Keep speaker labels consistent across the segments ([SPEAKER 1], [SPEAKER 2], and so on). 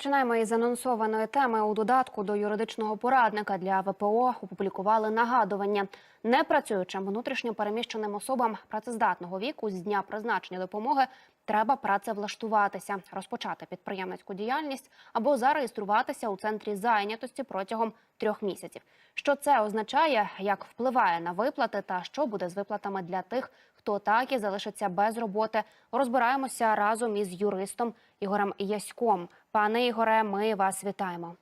[SPEAKER 1] Розпочинаємо із анонсованої теми. У додатку до юридичного порадника для ВПО опублікували нагадування непрацюючим внутрішньо переміщеним особам працездатного віку з дня призначення допомоги треба працевлаштуватися, розпочати підприємницьку діяльність або зареєструватися у центрі зайнятості протягом трьох місяців. Що це означає, як впливає на виплати та що буде з виплатами для тих, хто так і залишиться без роботи. Розбираємося разом із юристом Ігорем Яськом. Пане Ігоре, ми вас вітаємо.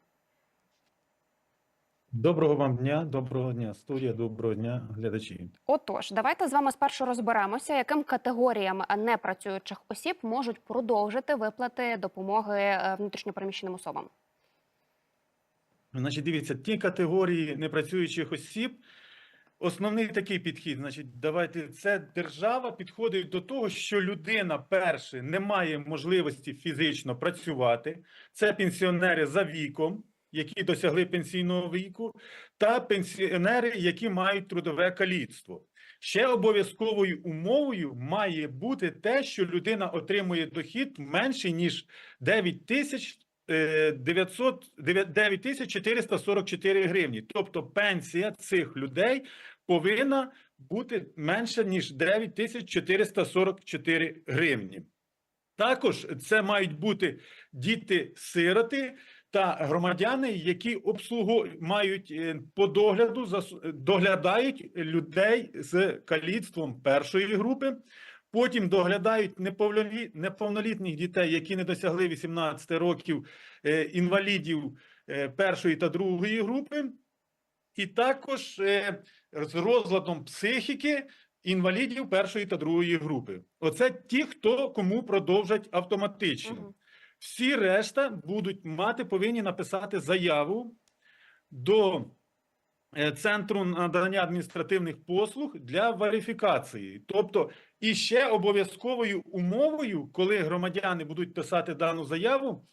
[SPEAKER 2] Доброго вам дня, доброго дня, студія, доброго дня, глядачі.
[SPEAKER 1] Отож, давайте з вами спершу розберемося, яким категоріям непрацюючих осіб можуть продовжити виплати допомоги е, внутрішньопереміщеним особам.
[SPEAKER 2] Значить, дивіться, ті категорії непрацюючих осіб. Основний такий підхід, значить, давайте це держава підходить до того, що людина перше не має можливості фізично працювати. Це пенсіонери за віком, які досягли пенсійного віку, та пенсіонери, які мають трудове каліцтво. Ще обов'язковою умовою має бути те, що людина отримує дохід менший ніж 9 тисяч. е, 900, 9444 гривні. Тобто пенсія цих людей повинна бути менша, ніж 9444 гривні. Також це мають бути діти-сироти та громадяни, які обслугу мають е, по догляду доглядають людей з каліцтвом першої групи. Потім доглядають неповнолітніх дітей, які не досягли 18 років е, інвалідів е, першої та другої групи, і також е, з розладом психіки інвалідів першої та другої групи. Оце ті, хто кому продовжать автоматично.
[SPEAKER 1] Мгм.
[SPEAKER 2] Всі решта будуть мати, повинні написати заяву до е, Центру надання адміністративних послуг для верифікації. Тобто, і ще обов'язковою умовою, коли громадяни будуть писати дану заяву,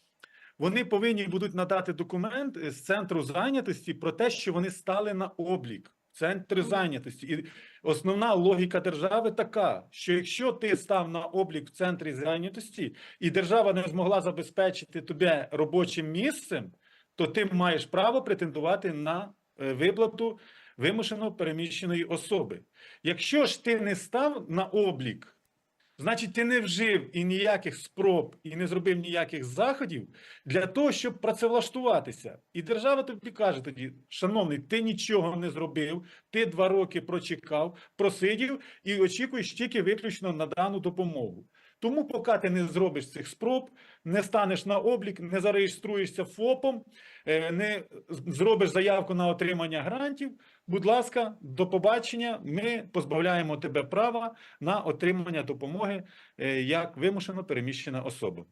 [SPEAKER 2] вони повинні будуть надати документ з центру зайнятості про те, що вони стали на облік. в Центрі зайнятості. І основна логіка держави така, що якщо ти став на облік в центрі зайнятості, і держава не змогла забезпечити тебе робочим місцем, то ти маєш право претендувати на е, виплату вимушено переміщеної особи. Якщо ж ти не став на облік, значить ти не вжив і ніяких спроб, і не зробив ніяких заходів для того, щоб працевлаштуватися. І держава тобі каже тоді: шановний, ти нічого не зробив, ти два роки прочекав, просидів і очікуєш тільки виключно на дану допомогу. Тому, поки ти не зробиш цих спроб, не станеш на облік, не зареєструєшся ФОПом, е, не зробиш заявку на отримання грантів. Будь ласка, до побачення. Ми позбавляємо тебе права на отримання допомоги е, як вимушено переміщена особа.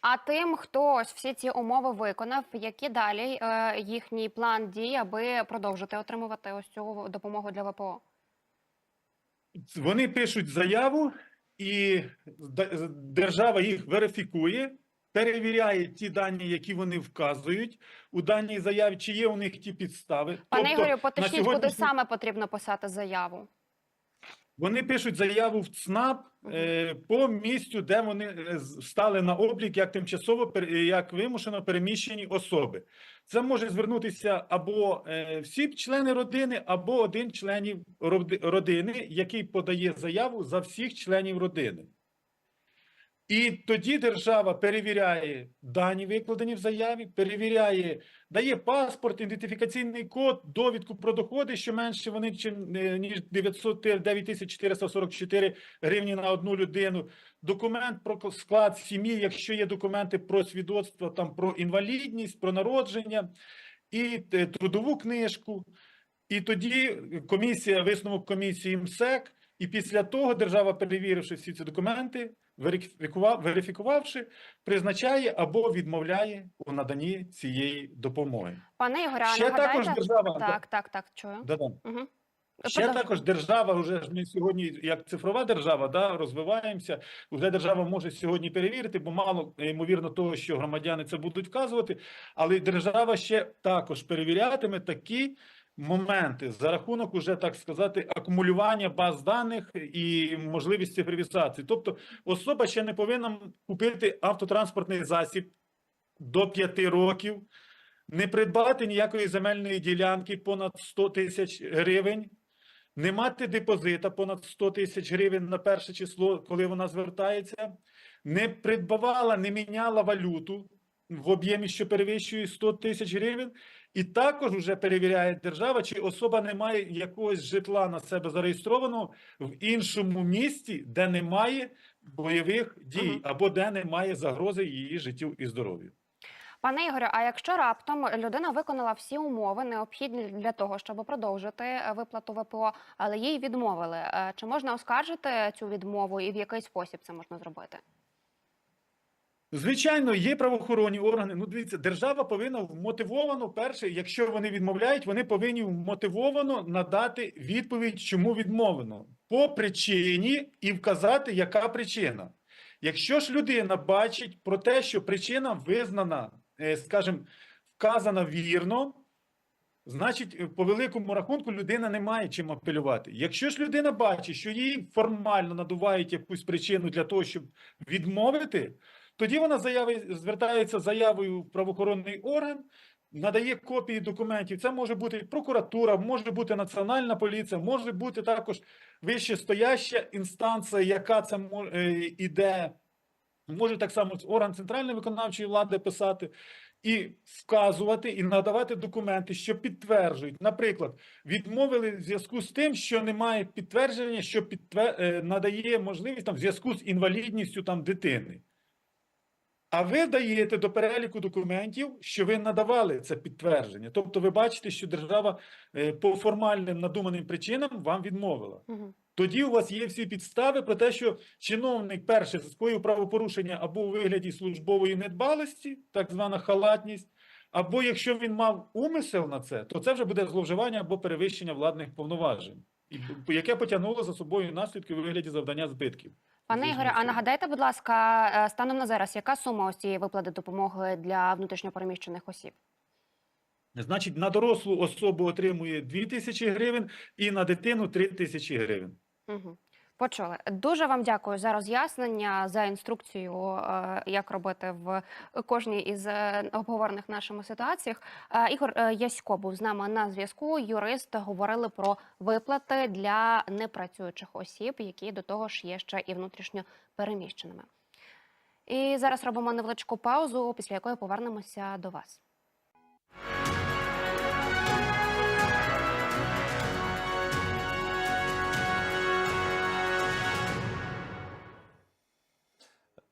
[SPEAKER 1] А тим, хто ось всі ці умови виконав, які далі е, їхній план дій, аби продовжити отримувати ось цю допомогу для ВПО?
[SPEAKER 2] Вони пишуть заяву, і держава їх верифікує, перевіряє ті дані, які вони вказують у даній заяві, чи є у них ті підстави.
[SPEAKER 1] Пане
[SPEAKER 2] Тобто,
[SPEAKER 1] Ігорю,
[SPEAKER 2] поточніть,
[SPEAKER 1] поточніть, куди саме потрібно писати заяву?
[SPEAKER 2] Вони пишуть заяву в ЦНАП е, по місцю, де вони е, стали на облік як тимчасово е, як вимушено переміщені особи. Це може звернутися або е, всі члени родини, або один членів родини, який подає заяву за всіх членів родини. І тоді держава перевіряє дані, викладені в заяві, перевіряє, дає паспорт, ідентифікаційний код, довідку про доходи, що менше вони е, ніж 900 9444 гривні на одну людину. Документ про склад сім'ї, якщо є документи про свідоцтво там про інвалідність, про народження, і е, трудову книжку. І тоді комісія, висновок комісії МСЕК, і після того держава, перевіривши всі ці документи, верифікувавши, призначає або відмовляє у наданні цієї допомоги.
[SPEAKER 1] Пане Ігоря,
[SPEAKER 2] Ще
[SPEAKER 1] нагадайте...
[SPEAKER 2] також держава
[SPEAKER 1] Так, так, так, чую.
[SPEAKER 2] Да-да.
[SPEAKER 1] Угу.
[SPEAKER 2] Ще також держава, вже ж ми сьогодні, як цифрова держава, да, розвиваємося. Вже держава може сьогодні перевірити, бо мало ймовірно того, що громадяни це будуть вказувати. Але держава ще також перевірятиме такі моменти за рахунок уже так сказати акумулювання баз даних і можливість цифровізації. Тобто особа ще не повинна купити автотранспортний засіб. до 5 років, не придбати ніякої земельної ділянки понад 100 тисяч гривень, не мати депозита понад 100 тисяч гривень на перше число, коли вона звертається, не придбавала, не міняла валюту в об'ємі, що перевищує 100 тисяч гривень, і також вже перевіряє держава, чи особа не має якогось житла на себе зареєстрованого в іншому місті, де немає бойових дій,
[SPEAKER 1] Мгм.
[SPEAKER 2] або де немає загрози її життю і здоров'ю.
[SPEAKER 1] Пане Ігорю, а якщо раптом людина виконала всі умови, необхідні для того, щоб продовжити е, виплату ВПО, але їй відмовили, е, чи можна оскаржити цю відмову і в який спосіб це можна зробити?
[SPEAKER 2] Звичайно, є правоохоронні органи. Ну, дивіться, держава повинна вмотивовано, перше, якщо вони відмовляють, вони повинні вмотивовано надати відповідь, чому відмовлено, по причині і вказати, яка причина. Якщо ж людина бачить про те, що причина визнана, е, скажімо, вказана вірно, значить, е, по великому рахунку людина не має чим апелювати. Якщо ж людина бачить, що їй формально надувають якусь причину для того, щоб відмовити, тоді вона заяви, звертається заявою в правоохоронний орган, надає копії документів. Це може бути прокуратура, може бути національна поліція, може бути також вищестояща інстанція, яка це е, іде. Може так само орган центральної виконавчої влади писати і вказувати, і надавати документи, що підтверджують. Наприклад, відмовили в зв'язку з тим, що немає підтвердження, що підтвер... е, надає можливість там в зв'язку з інвалідністю там дитини. А ви даєте до переліку документів, що ви надавали це підтвердження. Тобто, ви бачите, що держава е, по формальним надуманим причинам вам відмовила.
[SPEAKER 1] Угу.
[SPEAKER 2] Тоді у вас є всі підстави про те, що чиновник перше скоїв правопорушення або у вигляді службової недбалості, так звана халатність, або якщо він мав умисел на це, то це вже буде зловживання або перевищення владних повноважень, яке потягнуло за собою наслідки у вигляді завдання збитків.
[SPEAKER 1] Пане Ігоре, а нагадайте, будь ласка, е, станом на зараз, яка сума ось цієї виплати допомоги для внутрішньопереміщених осіб?
[SPEAKER 2] Значить, на дорослу особу отримує 2 тисячі гривень і на дитину 3 тисячі гривень.
[SPEAKER 1] Угу. Почули. Дуже вам дякую за роз'яснення, за інструкцію, е, як робити в кожній із е, обговорених нашими ситуаціях. Е, Ігор Ясько був з нами на зв'язку. Юрист говорили про виплати для непрацюючих осіб, які до того ж є ще і внутрішньо переміщеними. І зараз робимо невеличку паузу, після якої повернемося до вас.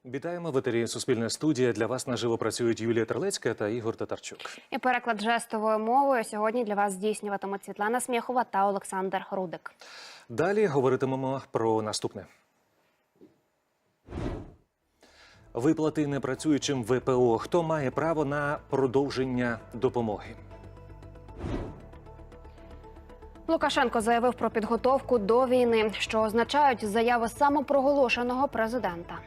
[SPEAKER 3] Вітаємо в етері Суспільна студія. Для вас наживо працюють Юлія Терлецька та Ігор Татарчук.
[SPEAKER 1] І переклад жестовою мовою сьогодні для вас здійснюватимуть Світлана Смєхова та Олександр Рудик.
[SPEAKER 3] Далі говоритимемо про наступне. Виплати непрацюючим ВПО. Хто має право на продовження допомоги?
[SPEAKER 1] Лукашенко заявив про підготовку до війни, що означають заяви самопроголошеного президента.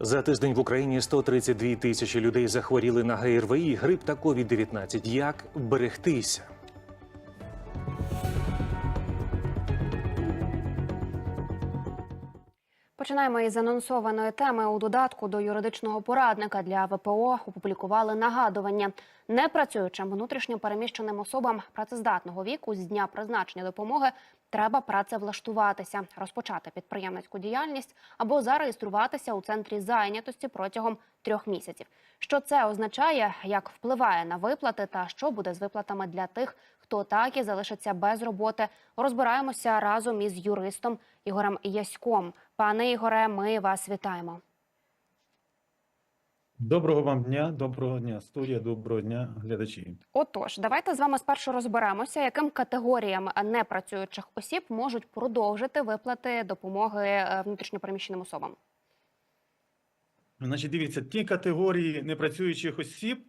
[SPEAKER 3] За тиждень в Україні 132 тисячі людей захворіли на ГРВІ, грип та COVID-19. Як берегтися?
[SPEAKER 1] Починаємо із анонсованої теми. У додатку до юридичного порадника для ВПО опублікували нагадування непрацюючим внутрішньо переміщеним особам працездатного віку з дня призначення допомоги треба працевлаштуватися, розпочати підприємницьку діяльність або зареєструватися у центрі зайнятості протягом трьох місяців. Що це означає, як впливає на виплати та що буде з виплатами для тих, хто так і залишиться без роботи. Розбираємося разом із юристом Ігорем Яськом. Пане Ігоре, ми вас вітаємо.
[SPEAKER 2] Доброго вам дня, доброго дня, студія, доброго дня, глядачі.
[SPEAKER 1] Отож, давайте з вами спершу розберемося, яким категоріям непрацюючих осіб можуть продовжити виплати допомоги е, внутрішньопереміщеним особам.
[SPEAKER 2] Значить, дивіться, ті категорії непрацюючих осіб.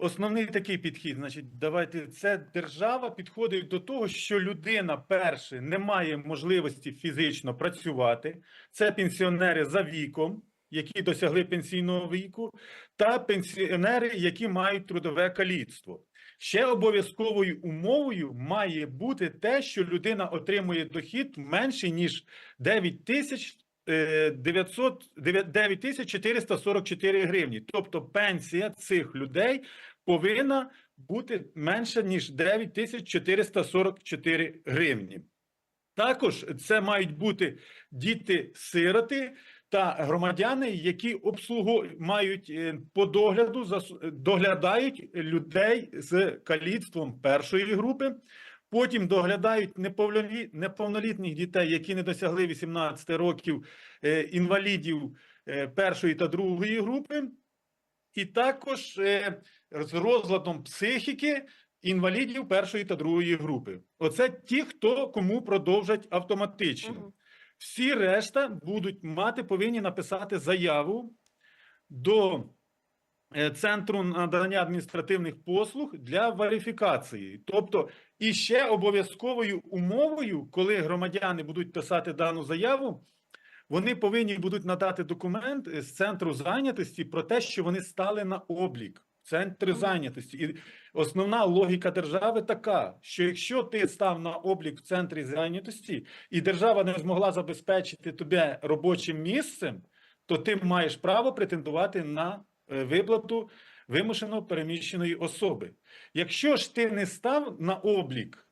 [SPEAKER 2] Основний такий підхід, значить, давайте це держава підходить до того, що людина перше не має можливості фізично працювати. Це пенсіонери за віком, які досягли пенсійного віку, та пенсіонери, які мають трудове каліцтво. Ще обов'язковою умовою має бути те, що людина отримує дохід менше ніж 9 тисяч 900, 9444 гривні. Тобто пенсія цих людей повинна бути менша, ніж 9444 гривні. Також це мають бути діти-сироти та громадяни, які обслугу мають е, по догляду доглядають людей з каліцтвом першої групи. Потім доглядають неповнолітніх дітей, які не досягли 18 років, е, інвалідів е, першої та другої групи, і також е, з розладом психіки інвалідів першої та другої групи. Оце ті, хто кому продовжать автоматично. Всі решта будуть мати, повинні написати заяву до Центру надання адміністративних послуг для верифікації. Тобто, і ще обов'язковою умовою, коли громадяни будуть писати дану заяву, вони повинні будуть надати документ з центру зайнятості про те, що вони стали на облік. в Центрі зайнятості. І основна логіка держави така, що якщо ти став на облік в центрі зайнятості, і держава не змогла забезпечити тебе робочим місцем, то ти маєш право претендувати на е, виплату вимушено переміщеної особи. Якщо ж ти не став на облік,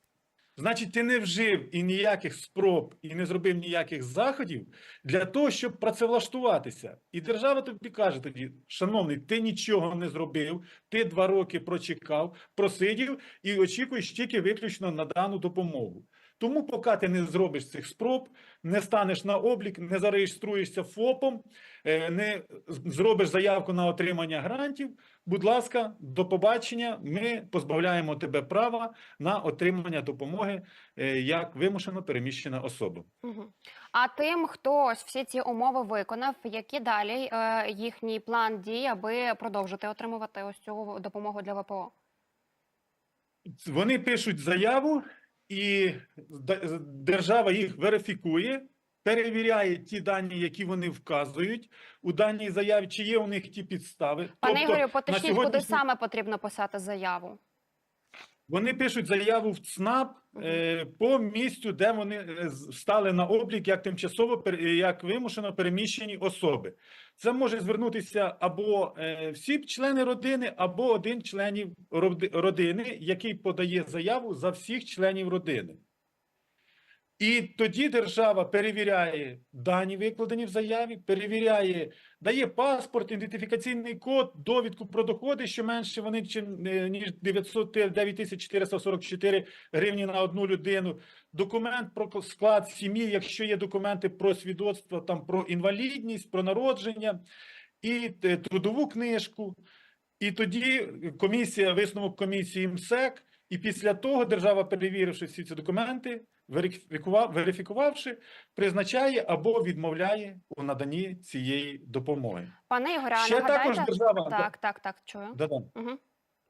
[SPEAKER 2] значить ти не вжив і ніяких спроб, і не зробив ніяких заходів для того, щоб працевлаштуватися. І держава тобі каже тоді, шановний, ти нічого не зробив, ти два роки прочекав, просидів і очікуєш тільки виключно на дану допомогу. Тому, поки ти не зробиш цих спроб, не станеш на облік, не зареєструєшся ФОПом, е, не зробиш заявку на отримання грантів, будь ласка, до побачення. Ми позбавляємо тебе права на отримання допомоги е, як вимушено переміщена особа.
[SPEAKER 1] А тим, хто ось всі ці умови виконав, які далі е, їхній план дій, аби продовжити отримувати ось цю допомогу для ВПО?
[SPEAKER 2] Вони пишуть заяву, і держава їх верифікує, перевіряє ті дані, які вони вказують у даній заяві, чи є у них ті підстави.
[SPEAKER 1] Пане
[SPEAKER 2] Тобто,
[SPEAKER 1] Ігорю,
[SPEAKER 2] поточніть,
[SPEAKER 1] поточніть, куди саме потрібно писати заяву?
[SPEAKER 2] Вони пишуть заяву в ЦНАП е, по місцю, де вони е, стали на облік як тимчасово як вимушено переміщені особи. Це може звернутися або е, всі члени родини, або один членів роди- родини, який подає заяву за всіх членів родини. І тоді держава перевіряє дані, викладені в заяві, перевіряє, дає паспорт, ідентифікаційний код, довідку про доходи, що менше вони е, ніж 9444 гривні на одну людину, документ про склад сім'ї, якщо є документи про свідоцтво там про інвалідність, про народження, і е, трудову книжку. І тоді комісія, висновок комісії МСЕК, і після того держава, перевіривши всі ці документи, верифікувавши, призначає або відмовляє у наданні цієї допомоги.
[SPEAKER 1] Пане Ігорю, а
[SPEAKER 2] Ще також держава
[SPEAKER 1] Так, так, так, чую.
[SPEAKER 2] да, да.
[SPEAKER 1] Угу.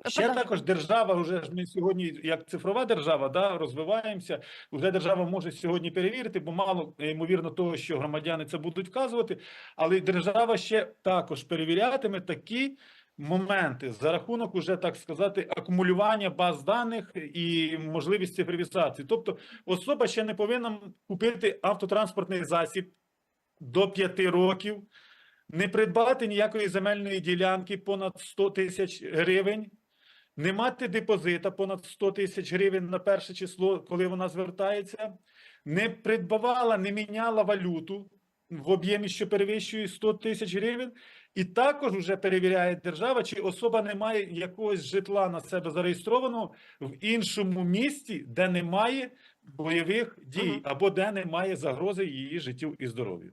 [SPEAKER 2] Ще також держава, вже ж ми сьогодні, як цифрова держава, да, розвиваємося. Вже держава може сьогодні перевірити, бо мало ймовірно того, що громадяни це будуть вказувати. Але держава ще також перевірятиме такі моменти за рахунок уже так сказати акумулювання баз даних і можливість цифровізації. Тобто, особа ще не повинна купити автотранспортний засіб до 5 років. Не придбати ніякої земельної ділянки понад 100 тисяч гривень, не мати депозита понад 100 тисяч гривень на перше число, коли вона звертається, не придбавала, не міняла валюту в об'ємі, що перевищує 100 тисяч гривень, і також вже перевіряє держава, чи особа не має якогось житла на себе зареєстрованого в іншому місті, де немає бойових дій, або де немає загрози її життю і здоров'ю.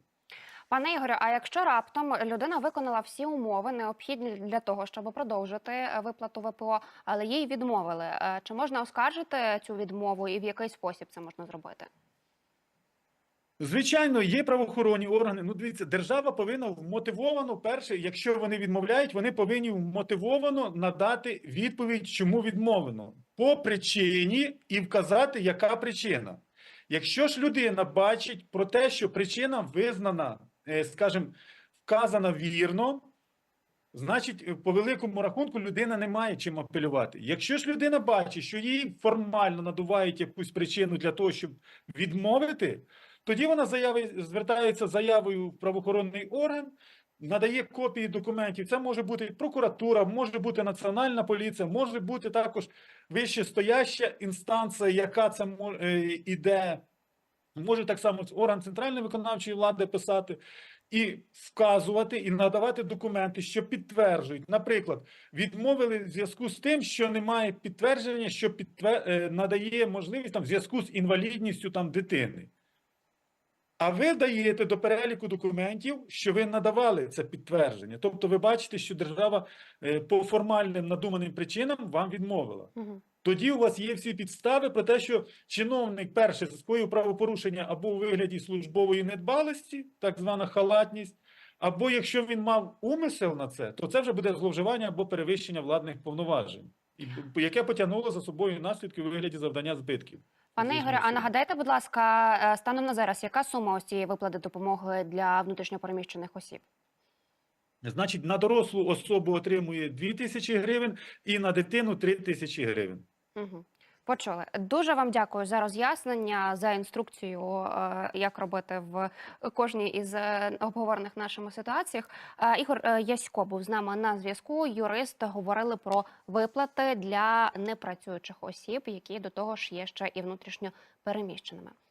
[SPEAKER 1] Пане Ігорю, а якщо раптом людина виконала всі умови, необхідні для того, щоб продовжити виплату ВПО, але їй відмовили, е, чи можна оскаржити цю відмову і в який спосіб це можна зробити?
[SPEAKER 2] Звичайно, є правоохоронні органи. Ну, дивіться, держава повинна вмотивовано, перше, якщо вони відмовляють, вони повинні вмотивовано надати відповідь, чому відмовлено, по причині і вказати, яка причина. Якщо ж людина бачить про те, що причина визнана, е, скажімо, вказана вірно, значить, е, по великому рахунку людина не має чим апелювати. Якщо ж людина бачить, що їй формально надувають якусь причину для того, щоб відмовити, Тоді вона заяви, звертається заявою в правоохоронний орган, надає копії документів. Це може бути прокуратура, може бути національна поліція, може бути також вищестояща інстанція, яка це е, іде. Може так само орган центральної виконавчої влади писати і вказувати, і надавати документи, що підтверджують. Наприклад, відмовили в зв'язку з тим, що немає підтвердження, що підтвер... е, надає можливість там в зв'язку з інвалідністю там дитини. А ви даєте до переліку документів, що ви надавали це підтвердження. Тобто, ви бачите, що держава е, по формальним надуманим причинам вам відмовила.
[SPEAKER 1] Мгм.
[SPEAKER 2] Тоді у вас є всі підстави про те, що чиновник перше скоїв правопорушення або у вигляді службової недбалості, так звана халатність, або якщо він мав умисел на це, то це вже буде зловживання або перевищення владних повноважень, яке потягнуло за собою наслідки у вигляді завдання збитків.
[SPEAKER 1] Пане Ігоре, а нагадайте, будь ласка, е, станом на зараз, яка сума ось цієї виплати допомоги для внутрішньопереміщених осіб?
[SPEAKER 2] Значить, на дорослу особу отримує 2 тисячі гривень і на дитину 3 тисячі гривень.
[SPEAKER 1] Угу. Почули. Дуже вам дякую за роз'яснення, за інструкцію, е, як робити в кожній із е, обговорених нашими ситуаціях. Е, Ігор Ясько був з нами на зв'язку. Юрист говорили про виплати для непрацюючих осіб, які до того ж є ще і внутрішньо переміщеними.